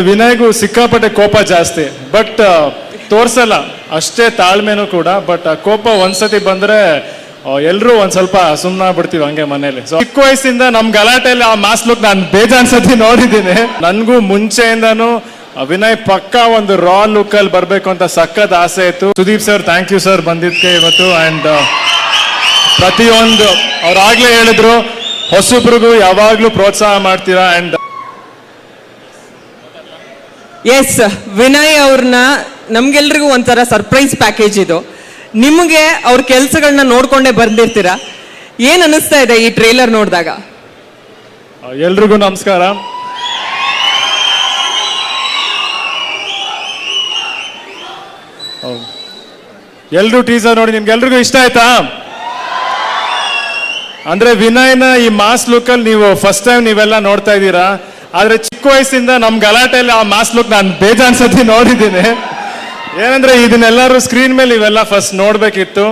ವಿನಯ್ಗೂ ಸಿಕ್ಕಾಪಟ್ಟೆ ಕೋಪ ಜಾಸ್ತಿ. ಬಟ್ ತೋರ್ಸಲ್ಲ. ಅಷ್ಟೇ ತಾಳ್ಮೆನೂ ಕೂಡ ಬಟ್ ಕೋಪ ಒಂದ್ಸತಿ ಬಂದ್ರೆ ಎಲ್ಲರೂ ಒಂದ್ ಸ್ವಲ್ಪ ಸುಮ್ಮನ ಬಿಡ್ತೀವಿ ಹಂಗೆ ಮನೇಲಿ ಸೊ ಚಿಕ್ಕ ವಯಸ್ಸಿಂದ ನಮ್ ಗಲಾಟೆಯಲ್ಲಿ ಆ ಮಾಸ್ ಲುಕ್ ನಾನು ಬೇಜಾನ್ ಸತಿ ನೋಡಿದ್ದೀನಿ. ನನ್ಗೂ ಮುಂಚೆಯಿಂದಾನು ಆ, ವಿನಯ್ ಪಕ್ಕ ಒಂದು ರಾ ಲುಕ್ ಅಲ್ಲಿ ಬರ್ಬೇಕು ಅಂತ ಸಖತ್ ಆಸೆ ಇತ್ತು. Sudeep sir thank you sir ಬಂದಿದ್ದಕ್ಕೆ ಇವತ್ತು ಅಂಡ್ ಪ್ರತಿಯೊಂದು ಅವ್ರಾಗ್ಲೇ ಹೇಳಿದ್ರು ಹೊಸಬ್ರಿಗೂ ಯಾವಾಗ್ಲೂ ಪ್ರೋತ್ಸಾಹ ಮಾಡ್ತೀರಾ? ಅಂಡ್ ಎಸ್ ವಿನಯ್ ಅವ್ರನ್ನ ನಮ್ಗೆಲ್ರಿಗೂ ಒಂಥರ ಸರ್ಪ್ರೈಸ್ ಪ್ಯಾಕೇಜ್ ಇದು. ನಿಮಗೆ ಅವ್ರ ಕೆಲಸಗಳನ್ನ ನೋಡ್ಕೊಂಡೇ ಬಂದಿರ್ತೀರಾ? ಏನ್ ಅನಿಸ್ತಾ ಇದೆ ಈ ಟ್ರೇಲರ್ ನೋಡಿದಾಗ? ಎಲ್ರಿಗೂ ನಮಸ್ಕಾರ. ಎಲ್ರು ಟೀಸರ್ ನೋಡಿ, ನಿಮ್ಗೆಲ್ರಿಗೂ ಇಷ್ಟ ಆಯ್ತಾ? ಅಂದ್ರೆ ವಿನಯ್ನ ಈ ಮಾಸ್ ಲುಕ್ ಅಲ್ಲಿ ನೀವು ಫಸ್ಟ್ ಟೈಮ್ ನೀವೆಲ್ಲ ನೋಡ್ತಾ ಇದ್ದೀರಾ, ಆದ್ರೆ ಚಿಕ್ಕ ವಯಸ್ಸಿಂದ ನಮ್ ಗಲಾಟೆಯಲ್ಲಿ ಆ ಮಾಸ್ ಲುಕ್ ನಾನು ಬೇಜಾನ್ ಸತಿ ನೋಡಿದ್ದೀನಿ. ಏನಂದ್ರೆ ಇದನ್ನೆಲ್ಲರೂ ಸ್ಕ್ರೀನ್ ಮೇಲೆ ಇವೆಲ್ಲ ಫಸ್ಟ್ ನೋಡ್ಬೇಕಿತ್ತು.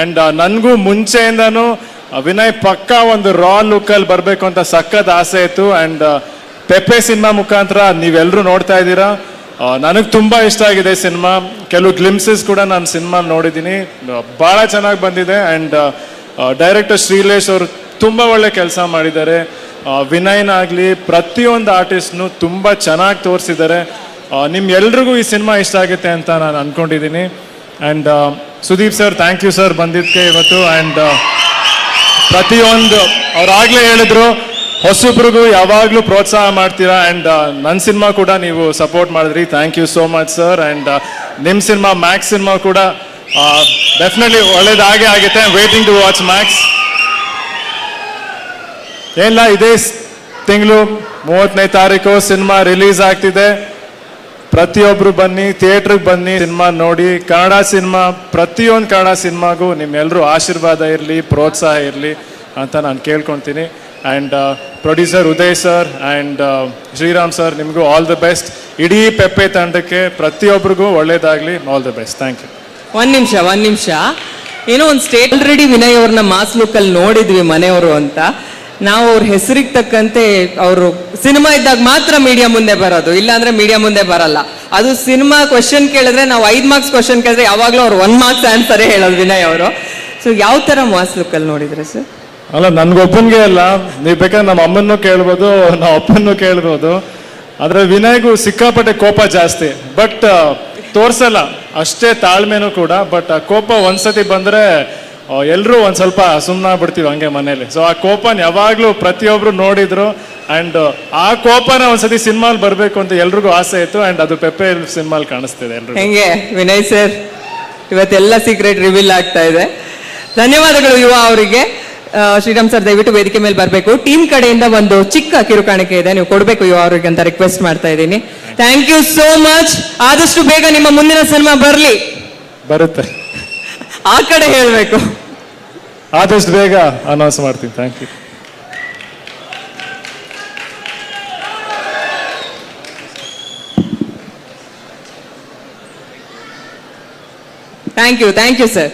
ಅಂಡ್ ನನಗೂ ಮುಂಚೆಯಿಂದಾನು ವಿನಯ್ ಪಕ್ಕ ಒಂದು ರಾ ಲುಕ್ಕಲ್ಲಿ ಬರಬೇಕು ಅಂತ ಸಖತ್ ಆಸೆ ಇತ್ತು. ಅಂಡ್ ಪೆಪ್ಪೆ ಸಿನಿಮಾ ಮುಖಾಂತರ ನೀವೆಲ್ಲರೂ ನೋಡ್ತಾ ಇದ್ದೀರಾ. ನನಗೆ ತುಂಬಾ ಇಷ್ಟ ಆಗಿದೆ ಸಿನಿಮಾ. ಕೆಲವು ಗ್ಲಿಮ್ಸಸ್ ಕೂಡ ನಾನು ಸಿನಿಮಾ ನೋಡಿದ್ದೀನಿ. ಬಹಳ ಚೆನ್ನಾಗಿ ಬಂದಿದೆ. ಅಂಡ್ ಡೈರೆಕ್ಟರ್ ಶ್ರೀಲೇಶ್ ಅವರು ತುಂಬಾ ಒಳ್ಳೆ ಕೆಲಸ ಮಾಡಿದ್ದಾರೆ. ಆ, ವಿನಯ್ನ ಆಗಲಿ ಪ್ರತಿಯೊಂದು ಆರ್ಟಿಸ್ಟ್ನು ತುಂಬ ಚೆನ್ನಾಗಿ ತೋರಿಸಿದ್ದಾರೆ. ನಿಮ್ ಎಲ್ರಿಗೂ ಈ ಸಿನಿಮಾ ಇಷ್ಟ ಆಗುತ್ತೆ ಅಂತ ನಾನು ಅನ್ಕೊಂಡಿದ್ದೀನಿ and Sudeep sir thank you sir ಬಂದಿದ್ದಕ್ಕೆ ಇವತ್ತು. ಆ್ಯಂಡ್ ಪ್ರತಿಯೊಂದು ಅವ್ರಾಗ್ಲೇ ಹೇಳಿದ್ರು ಹೊಸಬ್ರಿಗೂ ಯಾವಾಗಲೂ ಪ್ರೋತ್ಸಾಹ ಮಾಡ್ತೀರಾ? ಆ್ಯಂಡ್ ನನ್ನ ಸಿನಿಮಾ ಕೂಡ ನೀವು ಸಪೋರ್ಟ್ ಮಾಡಿದ್ರಿ. Thank you so much sir and ನಿಮ್ಮ ಸಿನಿಮಾ ಮ್ಯಾಕ್ಸ್ ಸಿನಿಮಾ ಕೂಡ ಡೆಫಿನೆಟ್ಲಿ ಒಳ್ಳೇದಾಗೆ ಆಗುತ್ತೆ. ವೇಟಿಂಗ್ ಟು ವಾಚ್ ಮ್ಯಾಕ್ಸ್ ಏನಿಲ್ಲ ಇದೇ ತಿಂಗಳು ಮೂವತ್ತನೇ ತಾರೀಕು ಸಿನಿಮಾ ರಿಲೀಸ್ ಆಗ್ತಿದೆ. ಪ್ರತಿಯೊಬ್ರು ಬನ್ನಿ, ಥಿಯೇಟ್ರಿಗೆ ಬನ್ನಿ, ಸಿನಿಮಾ ನೋಡಿ. ಕನ್ನಡ ಸಿನಿಮಾ, ಪ್ರತಿಯೊಂದು ಕನ್ನಡ ಸಿನಿಮಾಗೂ ನಿಮ್ಮೆಲ್ಲರೂ ಆಶೀರ್ವಾದ ಇರಲಿ, ಪ್ರೋತ್ಸಾಹ ಇರಲಿ ಅಂತ ನಾನು ಕೇಳ್ಕೊತೀನಿ. And producer Uday sir and Shriram sir ನಿಮಗೂ ಆಲ್ ದ ಬೆಸ್ಟ್. ಇಡೀ ಪೆಪ್ಪೆ ತಂಡಕ್ಕೆ ಪ್ರತಿಯೊಬ್ಬರಿಗೂ ಒಳ್ಳೇದಾಗಲಿ, all the best. Thank you. ಒಂದು ನಿಮಿಷ ಒಂದು ನಿಮಿಷ. ಏನೋ ಒಂದು ಸ್ಟೇಟ್ ಆಲ್ರೆಡಿ ವಿನಯ್ ಅವ್ರನ್ನ ಮಾಸ್ ಲುಕ್ಕಲ್ಲಿ ನೋಡಿದ್ವಿ ಮನೆಯವರು ಅಂತ. ನಾವು ಅವ್ರ ಹೆಸರಿಗೆ ತಕ್ಕಂತೆ ಅವರು ಸಿನಿಮಾ ಇದ್ದಾಗ ಮಾತ್ರ ಮೀಡಿಯಾ ಮುಂದೆ ಬರೋದು, ಇಲ್ಲಾಂದ್ರೆ ಮೀಡಿಯಾ ಮುಂದೆ ಬರಲ್ಲ. ಅದು ಸಿನಿಮಾ ಕ್ವಶನ್ ಕೇಳಿದ್ರೆ ನಾವು ಐದು ಮಾರ್ಕ್ಸ್ ಕ್ವಶನ್ ಕೇಳಿದ್ರೆ ಯಾವಾಗಲೂ ಅವ್ರು ಒನ್ ಮಾರ್ಕ್ಸ್ ಆನ್ಸರೇ ಹೇಳೋದು ವಿನಯ್ ಅವರು. ಸೊ ಯಾವ ತರ ಮಾಸ್ ಲುಕ್ ಅಲ್ಲಿ ನೋಡಿದ್ರೆ ಸರ್? ಅಲ್ಲ ನನ್ಗೊಬ್ಬನಿಗೆ ಅಲ್ಲ ನೀವು ಬೇಕಾದ್ರೆ ನಮ್ಮ ಅಮ್ಮನ್ನು ಕೇಳ್ಬೋದು ನಮ್ಮ ಅಪ್ಪನ್ನು ಕೇಳ್ಬೋದು. ಆದ್ರೆ ವಿನಯ್ಗೂ ಸಿಕ್ಕಾಪಟ್ಟೆ ಕೋಪ ಜಾಸ್ತಿ. ಬಟ್ ತೋರ್ಸಲ್ಲ. ಅಷ್ಟೇ ತಾಳ್ಮೆನೂ ಕೂಡ. ಬಟ್ ಆ, ಕೋಪ ಒಂದ್ಸತಿ ಬಂದ್ರೆ ಎಲ್ಲರೂ ಒಂದು ಸ್ವಲ್ಪ ಸುಮ್ಮನೆ ಬಿಡ್ತೀವಿ ಹಂಗೆ ಮನೇಲಿ. ಸೊ ಆ ಕೋಪನ ಯಾವಾಗಲೂ ಪ್ರತಿಯೊಬ್ಬರು ನೋಡಿದ್ರು ಆ್ಯಂಡ್ ಆ ಕೋಪನ ಒಂದ್ಸತಿ ಸಿನಿಮಾಲ್ ಬರಬೇಕು ಅಂತ ಎಲ್ರಿಗೂ ಆಸೆ ಇತ್ತು ಆ್ಯಂಡ್ ಅದು ಪೆಪ್ಪೆ ಸಿನಿಮಾಲ್ ಕಾಣಿಸ್ತಿದೆ ಎಲ್ರು ಹೆಂಗೆ? ವಿನಯ್ ಸರ್ ಇವತ್ತೆಲ್ಲ ಸೀಕ್ರೆಟ್ ರಿವೀಲ್ ಆಗ್ತಾ ಇದೆ. ಧನ್ಯವಾದಗಳು ಯುವ ಅವರಿಗೆ. ಶ್ರೀರಾಮ್ ಸರ್ ದಯವಿಟ್ಟು ವೇದಿಕೆ ಮೇಲೆ ಬರಬೇಕು. ಟೀಮ್ ಕಡೆಯಿಂದ ಒಂದು ಚಿಕ್ಕ ಕಿರುಕಾಣಿಕೆ ಇದೆ. ನೀವು ಕೊಡಬೇಕು ಯುವ ಅವರಿಗೆ ಅಂತ ರಿಕ್ವೆಸ್ಟ್ ಮಾಡ್ತಾ ಇದ್ದೀನಿ. ಥ್ಯಾಂಕ್ ಯು ಸೋ ಮಚ್ ಆದಷ್ಟು ಬೇಗ ನಿಮ್ಮ ಮುಂದಿನ ಸಿನಿಮಾ ಬರಲಿ. ಬರುತ್ತೆ. ಆ ಕಡೆ ಹೇಳಬೇಕು. ಆದಷ್ಟು ಬೇಗ ಅನೌನ್ಸ್ ಮಾಡ್ತೀನಿ. Thank you thank you thank you sir